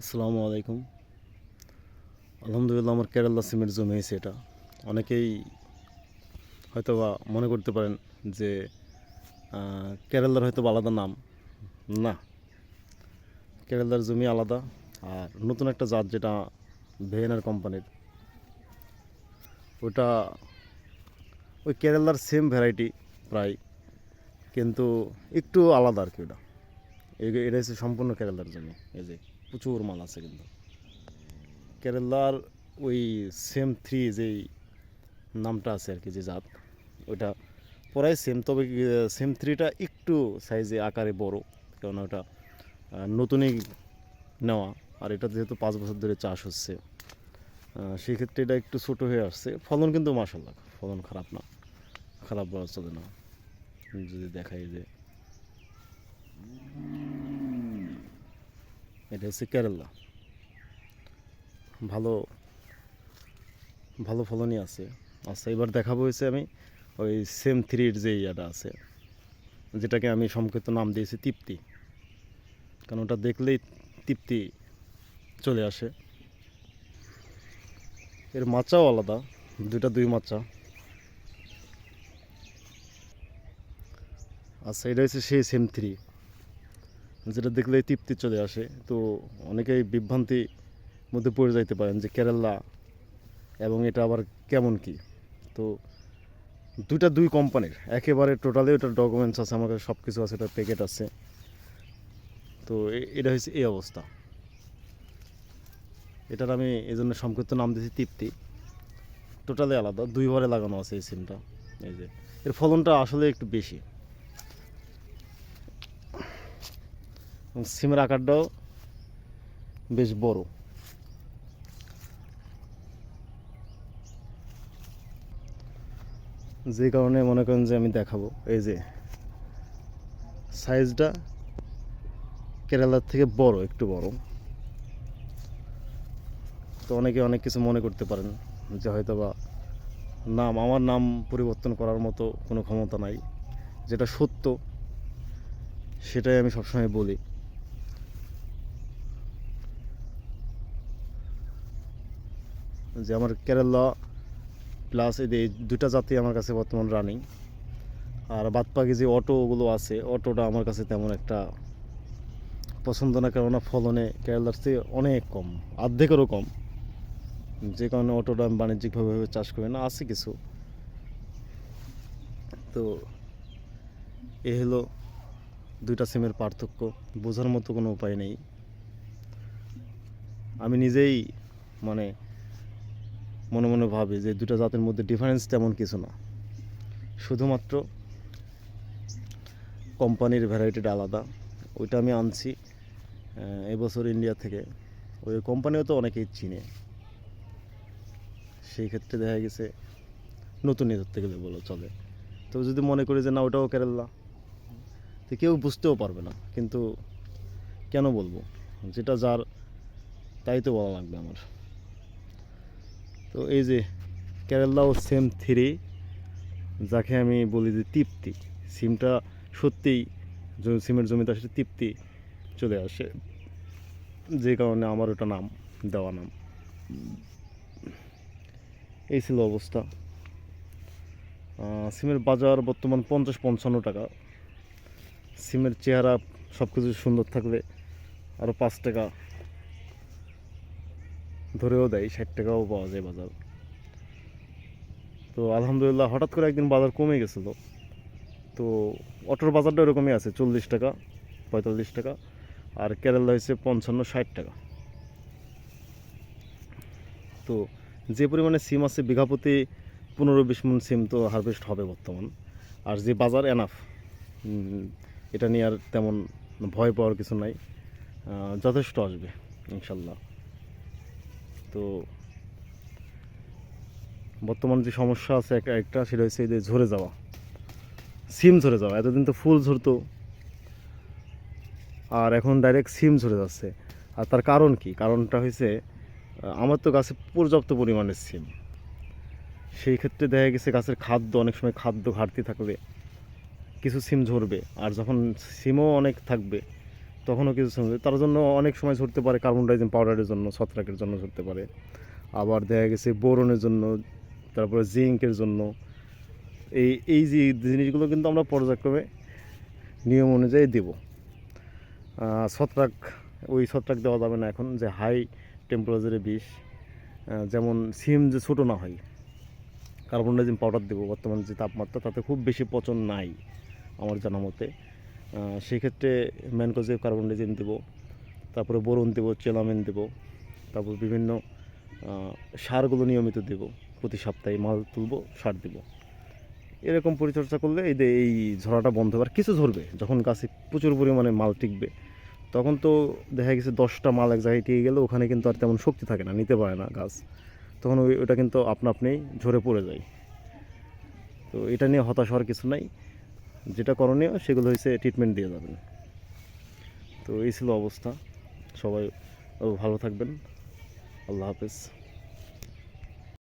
আসসালামু আলাইকুম। আলহামদুলিল্লাহ আমার কেরালা সিমের জমি হয়েছে এটা। অনেকেই হয়তো বা মনে করতে পারেন যে কেরালার হয়তো আলাদা নাম। না, কেরালার জমি আলাদা। আর নতুন একটা জাত যেটা ভেয়েনার কোম্পানির, ওটা ওই কেরালার সেম ভ্যারাইটি প্রায়, কিন্তু একটু আলাদা আর কি ওটা। এটা হচ্ছে সম্পূর্ণ কেরালার জমি, এই যে। প্রচুর মাল আছে কিন্তু। কেরালার ওই সেম থ্রি যেই নামটা আছে আর কি, যে জাত, ওইটা প্রায় সেম তবে সেম থ্রিটা একটু সাইজে আকারে বড়, কারণ ওটা নতুনই নেওয়া, আর এটা যেহেতু পাঁচ বছর ধরে চাষ হচ্ছে সেক্ষেত্রে এটা একটু ছোটো হয়ে আসছে। ফলন কিন্তু মাসাল্লাহ ফলন খারাপ না, খারাপ বলা চলে না। যদি দেখাই যে এটা হচ্ছে কেরালা। ভালো ভালো ফলনই আছে। আচ্ছা এবার দেখাবো হয়েছে আমি ওই সেম থ্রির যে ইয়াটা আছে, যেটাকে আমি সংক্ষিপ্ত নাম দিয়েছি তৃপ্তি। কারণ ওটা দেখলেই তৃপ্তি চলে আসে। এর মাচাও আলাদা, দুইটা দুই মাচা। আচ্ছা এটা হচ্ছে সেই সেম থ্রি। যেটা দেখলেই তৃপ্তি চলে আসে। তো অনেকেই বিভ্রান্তি মধ্যে পড়ে যাইতে পারেন যে কেরালা এবং এটা আবার কেমন কি? তো দুইটা দুই কোম্পানির, একেবারে টোটালি ওটার ডকুমেন্টস আছে, আমার কাছে সব কিছু আছে এটার প্যাকেট আছে। তো এটা হয়েছে এই অবস্থা। এটার আমি এই জন্য সংক্ষিপ্ত নাম দিয়েছি তৃপ্তি। টোটালি আলাদা, দুইবারে লাগানো আছে এই সিমটা এই যে, এর ফলনটা আসলে একটু বেশি। সিমের আকারটাও বেশ বড়। যে কারণে মনে করেন যে আমি দেখাবো। এই যে সাইজটা কেরালার থেকে বড়, একটু বড়। তো অনেকে অনেক কিছু মনে করতে পারেন যে হয়তো বা নাম, আমার নাম পরিবর্তন করার মতো কোনো ক্ষমতা নাই। যেটা সত্য, সেটাই আমি সবসময় বলি। যে আমার কেরালা প্লাস এই দুটা জাতি আমার কাছে বর্তমান রানিং আর বাদ বাকি যে অটোগুলো আছে অটোটা আমার কাছে তেমন একটা পছন্দ না, কেননা ফলনে কেরালার চেয়ে অনেক কম, অর্ধেকেরও কম। যে কারণে অটোটা আমি বাণিজ্যিকভাবে চাষ করি না, আছে কিছু। তো এ হলো দুইটা সিমের পার্থক্য, বোঝার মতো কোনো উপায় নেই। আমি নিজেই মানে মনে মনে ভাবি যে দুটো জাতের মধ্যে ডিফারেন্স তেমন কিছু না। শুধুমাত্র কোম্পানির ভ্যারাইটিটা আলাদা। ওইটা আমি আনছি এবছর ইন্ডিয়া থেকে। ওই কোম্পানিও তো অনেকেই চিনে। সেই ক্ষেত্রে দেখা গেছে নতুন ধরতে গেলে বলো, চলে। তো যদি মনে করি যে না, ওটাও কেরালা, তো কেউ বুঝতেও পারবে না। কিন্তু কেন বলব? যেটা যার, তাই তো বলা লাগবে আমার। তো এই যে কেরালাও সেম থ্রি যাকে আমি বলি যে তৃপ্তি। সিমটা সত্যিই সিমের জমিতে আসলে তৃপ্তি চলে আসে। যে কারণে আমার ওটা নাম, দেওয়া নাম। এই ছিল অবস্থা। সিমের বাজার বর্তমান পঞ্চাশ পঞ্চান্ন টাকা। সিমের চেহারা সব কিছু সুন্দর থাকলে আরও পাঁচ টাকা ধরেও দেয়, ষাট টাকাও পাওয়া যায় বাজার। তো আলহামদুলিল্লাহ, হঠাৎ করে একদিন বাজার কমে গেছিল। তো অটোর বাজারটা এরকমই আছে, চল্লিশ টাকা, পঁয়তাল্লিশ টাকা, আর কেরালা হয়েছে পঞ্চান্ন, ষাট টাকা। তো যে পরিমাণে সিম আছে, বিঘা প্রতি পনেরো বিশ মন সিম তো হারভেস্ট হবে বর্তমান। আর যে বাজার এনাফ এটা নিয়ে আর তেমন ভয় পাওয়ার কিছু নাই। যথেষ্ট আসবে, ইনশাল্লাহ। তো বর্তমান যে সমস্যা আছে এক- একটা, সেটা হচ্ছে এই যে ঝরে যাওয়া। সিম ঝরে যাওয়া। এতদিন তো ফুল ঝরতো। আর এখন ডাইরেক্ট সিম ঝরে যাচ্ছে। আর তার কারণ কি? কারণটা হয়েছে আমার তো গাছে পর্যাপ্ত পরিমাণে সিম। সেই ক্ষেত্রে দেখা গেছে গাছের খাদ্য, অনেক সময় খাদ্য ঘাটতি থাকলে কিছু সিম ঝরবে। আর যখন সিমও অনেক থাকবে তখনও কিছু তার জন্য অনেক সময় ঝরতে পারে কার্বন ডাইজিং পাউডারের জন্য, ছত্রাকের জন্য ছুটতে পারে। আবার দেখা গেছে বোরনের জন্য, তারপরে জিঙ্কের জন্য। এই এই যে জিনিসগুলো কিন্তু আমরা পর্যায়ক্রমে নিয়ম অনুযায়ী দেব। ছত্রাক, ওই ছত্রাক দেওয়া যাবে না এখন যে হাই টেম্পারেচারে বিষ। যেমন সিম যে ছোটো না হয় কার্বন ডাইজিং পাউডার দেবো বর্তমান যে তাপমাত্রা, তাতে খুব বেশি পচন নাই আমার জানা মতে। সেক্ষেত্রে ম্যানকোজে কার্বন ডাইজিং দেবো, তারপরে বোরন দেবো, চেলামিন দেবো, তারপর বিভিন্ন সারগুলো নিয়মিত দেবো, প্রতি সপ্তাহে মাল তুলবো, সার দেবো। এরকম পরিচর্যা করলে এই এই ঝরাটা বন্ধ হবে আর কিছু ঝরবে, যখন গাছে প্রচুর পরিমাণে মাল টিকবে, তখন তো দেখা গেছে দশটা মাল এক জায়গায় টিকে গেলে ওখানে কিন্তু আর তেমন শক্তি থাকে না, নিতে পারে না গাছ। তখন ওই ওটা কিন্তু আপনা আপনিই ঝরে পড়ে যায়। তো এটা নিয়ে হতাশ হওয়ার কিছু নাই। যেটা করণীয়, সেগুলো হয়েছে ট্রিটমেন্ট দিয়ে যাবেন। তো এই ছিল অবস্থা। সবাই ভালো থাকবেন। আল্লাহ হাফেজ।